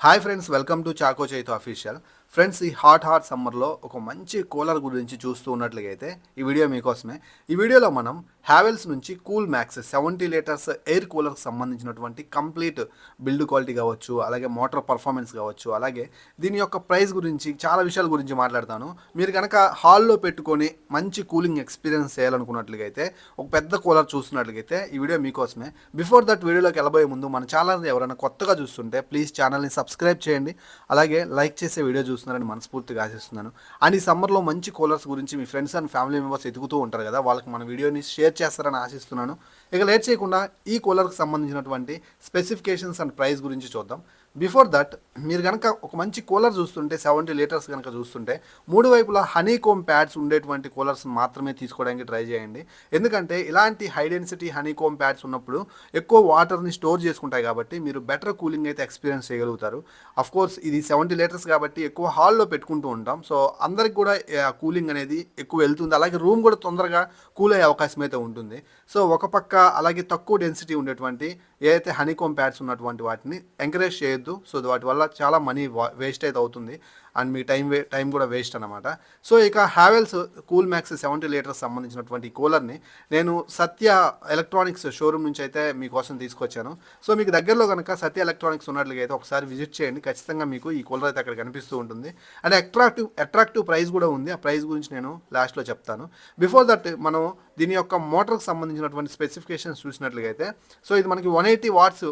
Hi friends welcome to Chako Chaitu official friends ఈ hot hot సమ్మర్లో ఒక మంచి కూలర్ గురించి చూస్తూ ఉన్నట్లయితే ఈ వీడియో మీకోసమే. ఈ వీడియోలో మనం హ్యావెల్స్ నుంచి Cool Max seventy litres air కూలర్కి సంబంధించినటువంటి కంప్లీట్ బిల్డ్ క్వాలిటీ కావచ్చు అలాగే మోటార్ పర్ఫార్మెన్స్ కావచ్చు అలాగే దీని యొక్క ప్రైస్ గురించి చాలా విషయాల గురించి మాట్లాడతాను. మీరు కనుక హాల్లో పెట్టుకొని మంచి కూలింగ్ ఎక్స్పీరియన్స్ చేయాలనుకున్నట్లయితే ఒక పెద్ద కూలర్ చూస్తున్నట్లయితే ఈ వీడియో మీకోసమే. బిఫోర్ దట్ వీడియోలోకి వెళ్ళబోయే ముందు మన ఛానల్ ఎవరైనా కొత్తగా చూస్తుంటే ప్లీజ్ ఛానల్ని సబ్స్క్రైబ్ చేయండి. అలాగే లైక్ చేసే వీడియో చూస్తున్నారని మనస్ఫూర్తిగా ఆశిస్తున్నాను. అండ్ ఈ సమ్మర్లో మంచి కూలర్స్ గురించి మీ ఫ్రెండ్స్ అండ్ ఫ్యామిలీ మెంబర్స్ ఎదుగుతూ ఉంటారు కదా వాళ్ళకి మన వీడియోని షేర్ చేస్తారని ఆశిస్తున్నాను. ఇక లేట్ చేయకుండా ఈ కూలర్కి సంబంధించినటువంటి స్పెసిఫికేషన్స్ అండ్ ప్రైస్ గురించి చూద్దాం. బిఫోర్ దట్ మీరు కనుక ఒక మంచి కూలర్ చూస్తుంటే సెవెంటీ లీటర్స్ కనుక చూస్తుంటే మూడు వైపులా హనీ కోమ్ ప్యాడ్స్ ఉండేటువంటి కూలర్స్ మాత్రమే తీసుకోవడానికి ట్రై చేయండి. ఎందుకంటే ఇలాంటి high density honeycomb pads ఉన్నప్పుడు ఎక్కువ వాటర్ని స్టోర్ చేసుకుంటాయి కాబట్టి మీరు బెటర్ కూలింగ్ అయితే ఎక్స్పీరియన్స్ చేయగలుగుతారు. అఫ్ కోర్స్ ఇది సెవెంటీ లీటర్స్ కాబట్టి ఎక్కువ హాల్లో పెట్టుకుంటూ ఉంటాం. సో అందరికి కూడా కూలింగ్ అనేది ఎక్కువ వెళ్తుంది. అలాగే రూమ్ కూడా తొందరగా కూల్ అయ్యే అవకాశం అయితే ఉంటుంది. సో ఒక పక్క అలాగే తక్కువ డెన్సిటీ ఉండేటువంటి ఏదైతే హనీకోమ్ ప్యాడ్స్ ఉన్నటువంటి వాటిని ఎంకరేజ్ చేయొద్దు. సో వాటి వల్ల చాలా మనీ వేస్ట్ అయితే అవుతుంది. అండ్ మీ టైం వే టైం కూడా వేస్ట్ అనమాట సో ఇక Havells Cool Max seventy litres సంబంధించినటువంటి కూలర్ని నేను సత్య ఎలక్ట్రానిక్స్ షోరూమ్ నుంచి అయితే మీకోసం తీసుకొచ్చాను. సో మీకు దగ్గరలో కనుక సత్య ఎలక్ట్రానిక్స్ ఉన్నట్లుగా అయితే ఒకసారి విజిట్ చేయండి. ఖచ్చితంగా మీకు ఈ కూలర్ అయితే అక్కడ కనిపిస్తూ ఉంటుంది. అండ్ అట్రాక్టివ్ అట్రాక్టివ్ ప్రైస్ కూడా ఉంది. ఆ ప్రైస్ గురించి నేను లాస్ట్లో చెప్తాను. బిఫోర్ దట్ మనం దీని యొక్క మోటార్కి సంబంధించినటువంటి స్పెసిఫికేషన్స్ చూసినట్లుగా అయితే సో ఇది మనకి వన్ ఎయిటీ వాట్స్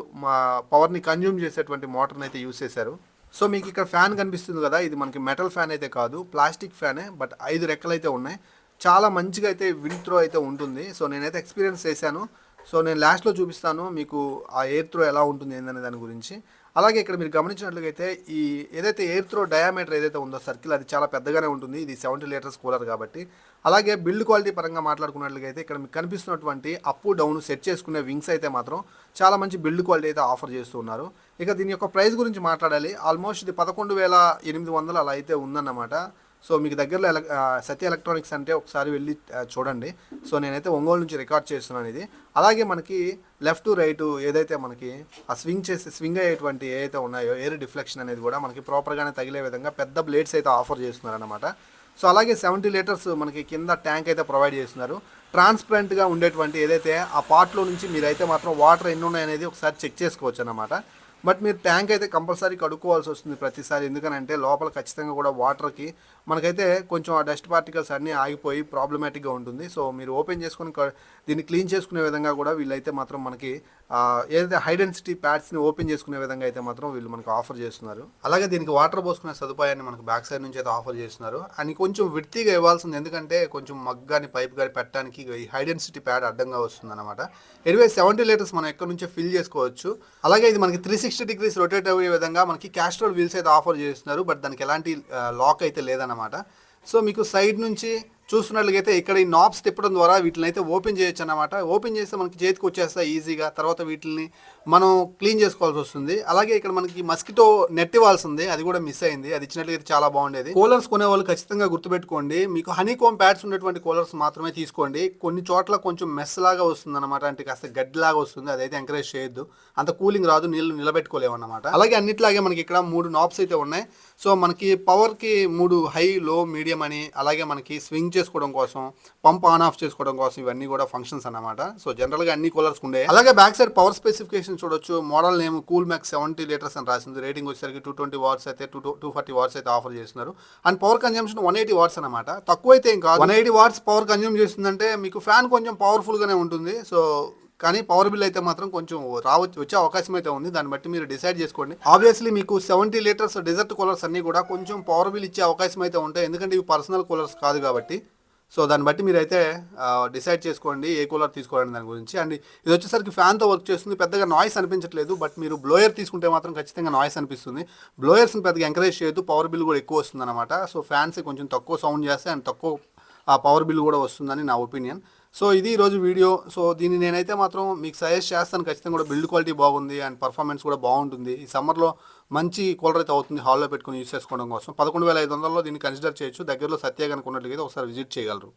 పవర్ని కన్జ్యూమ్ చేసేటువంటి మోటార్ని అయితే యూస్ చేశారు. సో మీకు ఇక్కడ ఫ్యాన్ కనిపిస్తుంది కదా ఇది మనకి మెటల్ ఫ్యాన్ అయితే కాదు ప్లాస్టిక్ ఫ్యానే బట్ ఐదు రెక్కలు అయితే ఉన్నాయి. చాలా మంచిగా అయితే విండ్ త్రో అయితే ఉంటుంది. సో నేనైతే ఎక్స్పీరియన్స్ చేశాను. సో నేను లాస్ట్లో చూపిస్తాను మీకు ఆ ఎయిర్ త్రో ఎలా ఉంటుంది ఏందనే దాని గురించి. అలాగే ఇక్కడ మీరు గమనించినట్లయితే ఈ ఏదైతే ఎయిర్ త్రో డయామీటర్ ఏదైతే ఉందో సర్కిల్ అది చాలా పెద్దగానే ఉంటుంది. ఇది సెవెంటీ లీటర్స్ కూలర్ కాబట్టి. అలాగే బిల్డ్ క్వాలిటీ పరంగా మాట్లాడుకున్నట్లయితే ఇక్కడ మీకు కనిపిస్తున్నటువంటి అప్ డౌన్ సెట్ చేసుకునే వింగ్స్ అయితే మాత్రం చాలా మంచి బిల్డ్ క్వాలిటీ అయితే ఆఫర్ చేస్తున్నారు ఇక దీని యొక్క ప్రైస్ గురించి మాట్లాడాలి. ఆల్మోస్ట్ ఇది పదకొండు వేల ఎనిమిది వందలు అలా అయితే ఉందన్నమాట. సో మీకు దగ్గరలో ఎల సత్య ఎలక్ట్రానిక్స్ అంటే ఒకసారి వెళ్ళి చూడండి. సో నేనైతే ఒంగోలు నుంచి రికార్డ్ చేస్తున్నాను ఇది. అలాగే మనకి లెఫ్ట్ టు రైట్ ఏదైతే మనకి ఆ స్వింగ్ చేసి స్వింగ్ అయ్యేటువంటి ఏదైతే ఉన్నాయో ఎయిర్ డిఫ్లెక్షన్ అనేది కూడా మనకి ప్రాపర్గానే తగిలే విధంగా పెద్ద బ్లేడ్స్ అయితే ఆఫర్ చేస్తున్నారనమాట సో అలాగే సెవెంటీ లీటర్స్ మనకి కింద ట్యాంక్ అయితే ప్రొవైడ్ చేస్తున్నారు. ట్రాన్స్పరెంట్గా ఉండేటువంటి ఏదైతే ఆ పార్ట్లో నుంచి మీరైతే మాత్రం వాటర్ ఎన్ని ఉన్నాయనేది ఒకసారి చెక్ చేసుకోవచ్చు అనమాట బట్ మీరు ట్యాంక్ అయితే కంపల్సరీ కడుక్కోవాల్సి వస్తుంది ప్రతిసారి. ఎందుకనంటే లోపల ఖచ్చితంగా కూడా వాటర్కి మనకైతే కొంచెం ఆ డస్ట్ పార్టికల్స్ అన్నీ ఆగిపోయి ప్రాబ్లమాటిక్గా ఉంటుంది. సో మీరు ఓపెన్ చేసుకుని దీన్ని క్లీన్ చేసుకునే విధంగా కూడా వీళ్ళైతే మాత్రం మనకి ఏదైతే హై డెన్సిటీ ప్యాడ్స్ని ఓపెన్ చేసుకునే విధంగా అయితే మాత్రం వీళ్ళు మనకు ఆఫర్ చేస్తున్నారు. అలాగే దీనికి వాటర్ పోసుకునే సదుపాయాన్ని మనకు బ్యాక్ సైడ్ నుంచి అయితే ఆఫర్ చేస్తున్నారు. అని కొంచెం విడితీగా ఇవ్వాల్సింది ఎందుకంటే కొంచెం మగ్ కానీ పైప్ కానీ పెట్టడానికి ఈ హై డెన్సిటీ ప్యాడ్ అడ్డంగా వస్తుంది అనమాట ఎనివే సెవెంటీ లీటర్స్ మనం ఎక్కడి నుంచో ఫిల్ చేసుకోవచ్చు. అలాగే ఇది మనకి త్రీ సిక్స్టీ డిగ్రీస్ రొటేట్ అయ్యే విధంగా మనకి క్యాస్ట్రోల్ వీల్స్ అయితే ఆఫర్ చేస్తున్నారు బట్ దానికి ఎలాంటి uh, లాక్ అయితే లేదన్నమాట. సో మీకు సైడ్ నుంచి చూస్తున్నట్లయితే ఇక్కడ ఈ నాబ్స్ తిప్పడం ద్వారా వీటిని అయితే ఓపెన్ చేయొచ్చు అనమాట ఓపెన్ చేస్తే మనకి చేతికి వచ్చేస్తాయి ఈజీగా తర్వాత వీటిని మనం క్లీన్ చేసుకోవాల్సి వస్తుంది. అలాగే ఇక్కడ మనకి మస్కిటో నెట్ ఇవ్వాల్సి ఉంది అది కూడా మిస్ అయింది. అది ఇచ్చినట్లయితే చాలా బాగుండేది. కూలర్స్ కొనే వాళ్ళు ఖచ్చితంగా గుర్తుపెట్టుకోండి. మీకు హనీ కోమ్ ప్యాడ్స్ ఉన్నటువంటి కూలర్స్ మాత్రమే తీసుకోండి. కొన్ని చోట్ల కొంచెం మెస్ లాగా వస్తుంది అనమాట అంటే కాస్త గడ్డి లాగా వస్తుంది. అదైతే ఎంకరేజ్ చేయొద్దు. అంత కూలింగ్ రాదు. నీళ్ళు నిలబెట్టుకోలేము అనమాట అలాగే అన్నిట్లాగే మనకి ఇక్కడ మూడు నాబ్స్ అయితే ఉన్నాయి. సో మనకి పవర్కి మూడు హై లో మీడియం అని అలాగే మనకి స్వింగ్ చేసుకోవడం కోసం పంప్ ఆన్ ఆఫ్ చేసుకోవడం కోసం ఇవన్నీ కూడా ఫంక్షన్స్ అనమాట సో జనరల్గా అన్ని కూలర్స్ ఉండే. అలాగే బ్యాక్ సైడ్ పవర్ స్పెసిఫికేషన్ చూడొచ్చు. Model name Cool Max seventy litres అని రాసింది. రేటింగ్ వచ్చేసరికి టూ ట్వంటీ వాట్స్ అయితే టూ టూ ఫార్టీ వాట్స్ అయితే ఆఫర్ చేస్తున్నారు. And power consumption one eighty watts అనమాట తక్కువ అయితే ఇంకా one eighty watts power consume చేస్తుందంటే మీకు ఫ్యాన్ కొంచెం పవర్ఫుల్గానే ఉంటుంది. సో కానీ పవర్ బిల్ అయితే మాత్రం కొంచెం రావచ్చు వచ్చే అవకాశం అయితే ఉంది. దాన్ని బట్టి మీరు డిసైడ్ చేసుకోండి. ఆబ్వియస్లీ మీకు సెవెంటీ లీటర్స్ డిజర్ట్ కూలర్స్ అన్ని కూడా కొంచెం పవర్ బిల్ ఇచ్చే అవకాశం అయితే ఉంటాయి. ఎందుకంటే ఇవి పర్సనల్ కూలర్స్ కాదు కాబట్టి. సో దాన్ని బట్టి మీరైతే డిసైడ్ చేసుకోండి ఏ కూలర్ తీసుకోవాలని దాని గురించి. అండ్ ఇది వచ్చేసరికి ఫ్యాన్తో వర్క్ చేస్తుంది. పెద్దగా నాయిస్ అనిపించట్లేదు. బట్ మీరు బ్లోయర్ తీసుకుంటే మాత్రం ఖచ్చితంగా నాయిస్ అనిపిస్తుంది. బ్లోయర్స్ని పెద్దగా ఎంకరేజ్ చేయొద్దు. పవర్ బిల్ కూడా ఎక్కువ వస్తుంది అనమాట సో ఫ్యాన్స్ కొంచెం తక్కువ సౌండ్ చేస్తే అండ్ తక్కువ ఆ పవర్ బిల్ కూడా వస్తుందని నా ఒపీనియన్ సో ఇది ఈరోజు వీడియో. సో దీన్ని నేనైతే మాత్రం మీకు సజెస్ట్ చేస్తాను. ఖచ్చితంగా కూడా బిల్డ్ క్వాలిటీ బాగుంది అండ్ పర్ఫార్మెన్స్ కూడా బాగుంటుంది. ఈ సమ్మర్లో మంచి కూలర్ అయితే అవుతుంది. హాల్లో పెట్టుకుని యూస్ చేసుకోవడం కోసం. పదకొండు వేల ఐదు వందలలో దీన్ని కన్సిడర్ చేయొచ్చు. దగ్గరలో సత్యాగనుకున్నట్లయితే ఉన్నట్లయితే ఒకసారి విజిట్ చేయగలరు.